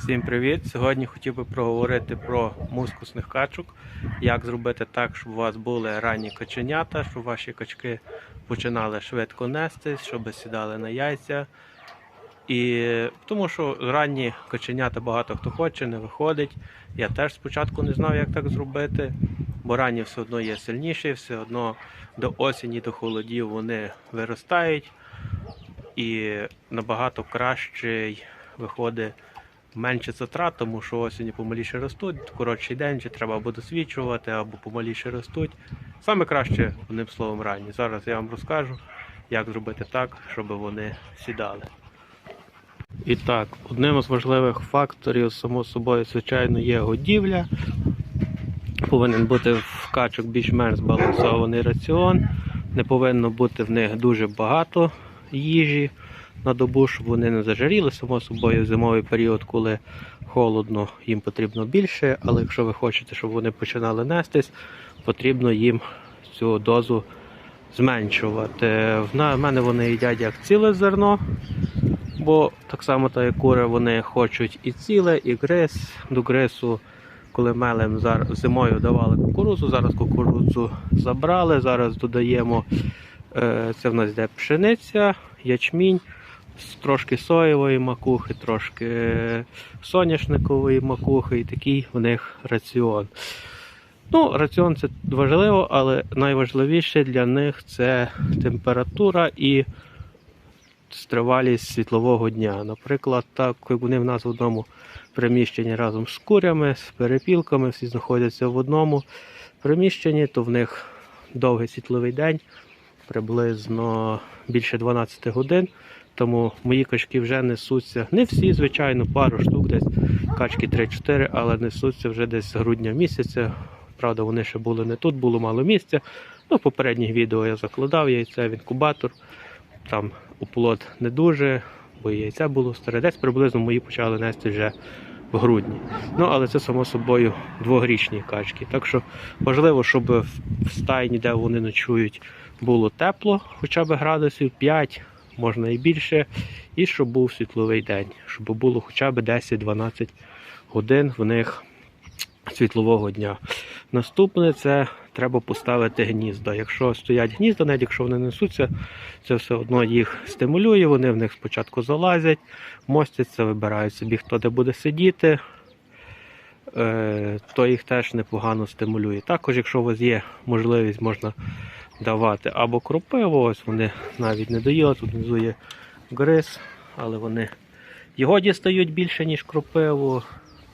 Всім привіт! Сьогодні хотів би проговорити про мускусних качок, як зробити так, щоб у вас були ранні каченята, щоб ваші качки починали швидко нестись, щоб сідали на яйця. І тому що ранні каченята багато хто хоче, не виходить. Я теж спочатку не знав, як так зробити, бо ранні все одно є сильніші, все одно до осені, до холодів вони виростають і набагато кращий виходить менше затрат, тому що осінні помаліше ростуть, коротший день, чи треба або досвідчувати, або помаліше ростуть. Саме краще, одним словом, ранні. Зараз я вам розкажу, як зробити так, щоб вони сідали. І так, одним із важливих факторів, само собою, звичайно, є годівля. Повинен бути в качок більш-менш збалансований раціон. Не повинно бути в них дуже багато їжі на добу, щоб вони не зажаріли. Само собою, в зимовий період, коли холодно, їм потрібно більше, але якщо ви хочете, щоб вони починали нестись, потрібно їм цю дозу зменшувати. В мене вони їдять як ціле зерно, бо так само, так як кури, вони хочуть і ціле, і гриз. До грису, коли мелем зимою давали кукурудзу, зараз кукурудзу забрали, зараз додаємо. Е, Це в нас йде пшениця, ячмінь, трошки соєвої макухи, трошки соняшникової макухи і такий в них раціон. Ну, раціон це важливо, але найважливіше для них це температура і тривалість світлового дня. Наприклад, так вони в нас в одному приміщенні разом з курями, з перепілками, всі знаходяться в одному приміщенні, то в них довгий світловий день приблизно більше 12 годин. Тому мої качки вже несуться. Не всі, звичайно, пару штук, десь качки 3-4, але несуться вже десь з грудня місяця. Правда, вони ще були не тут, було мало місця. Ну, в попередніх відео я закладав яйця в інкубатор. Там оплот не дуже, бо яйця було старе. Десь приблизно мої почали нести вже в грудні. Ну, але це само собою двогрічні качки. Так що важливо, щоб в стайні, де вони ночують, було тепло, хоча б градусів 5, можна і більше, і щоб був світловий день, щоб було хоча б 10-12 годин в них світлового дня. Наступне це треба поставити гнізда. Якщо стоять гнізда, навіть якщо вони несуться, це все одно їх стимулює. Вони в них спочатку залазять, мостяться, вибирають собі, хто де буде сидіти. Е, То їх теж непогано стимулює. Також, якщо у вас є можливість, можна давати або кропиво, ось вони навіть не доїли, тут внизу є гриз, але вони його дістають більше, ніж кропиво.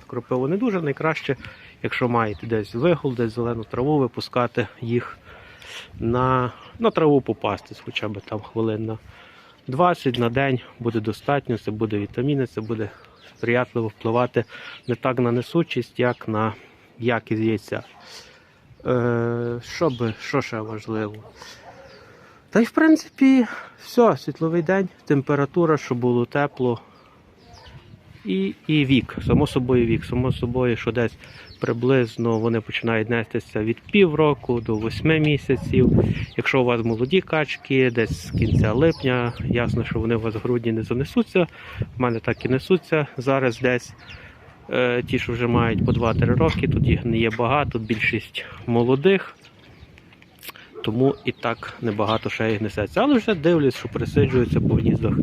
Кропиво не дуже найкраще, якщо маєте десь вигул, десь зелену траву, випускати їх на, на траву попастись, хоча б там хвилин на 20 на день буде достатньо, це буде вітаміни, це буде сприятливо впливати не так на несучість, як на якість яйця. Е, що, би, що ще важливо? Та й в принципі, все, світловий день, температура, щоб було тепло. І, і вік, само собою вік, само собою, що десь приблизно вони починають нестися від півроку до восьми місяців. Якщо у вас молоді качки, десь з кінця липня, ясно, що вони у вас в грудні не занесуться. В мене так і несуться. Зараз десь ті, що вже мають по 2-3 роки, тут їх не є багато, більшість молодих. Тому і так небагато ще їх несеться. Але вже дивлюсь, що присиджуються по гніздах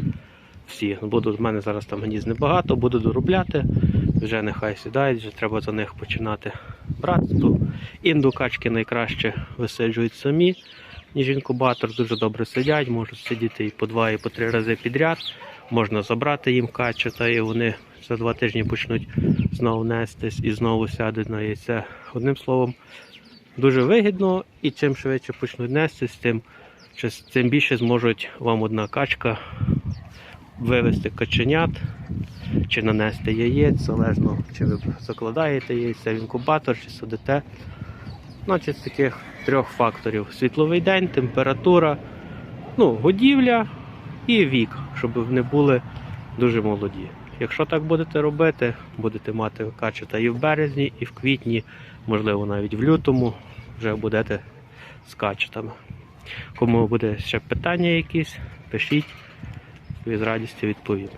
всі. Буду, в мене зараз там гнізд небагато, буду доробляти. Вже нехай сідають, вже треба за них починати брати. Індукачки найкраще висиджують самі, ніж інкубатор. Дуже добре сидять, можуть сидіти і по два, і по три рази підряд. Можна забрати їм качета, і вони за два тижні почнуть знову нестись і знову сядуть на яйце. Одним словом, дуже вигідно і чим швидше почнуть нестись, тим, тим більше зможуть вам одна качка вивести каченят чи нанести яєць, залежно чи ви закладаєте яйця в інкубатор, чи сидите. Значить, з таких трьох факторів: світловий день, температура, ну, годівля і вік, щоб вони були дуже молоді. Якщо так будете робити, будете мати качета і в березні, і в квітні, можливо, навіть в лютому вже будете з качетами. Кому буде ще питання якісь, пишіть, і з радістю відповім.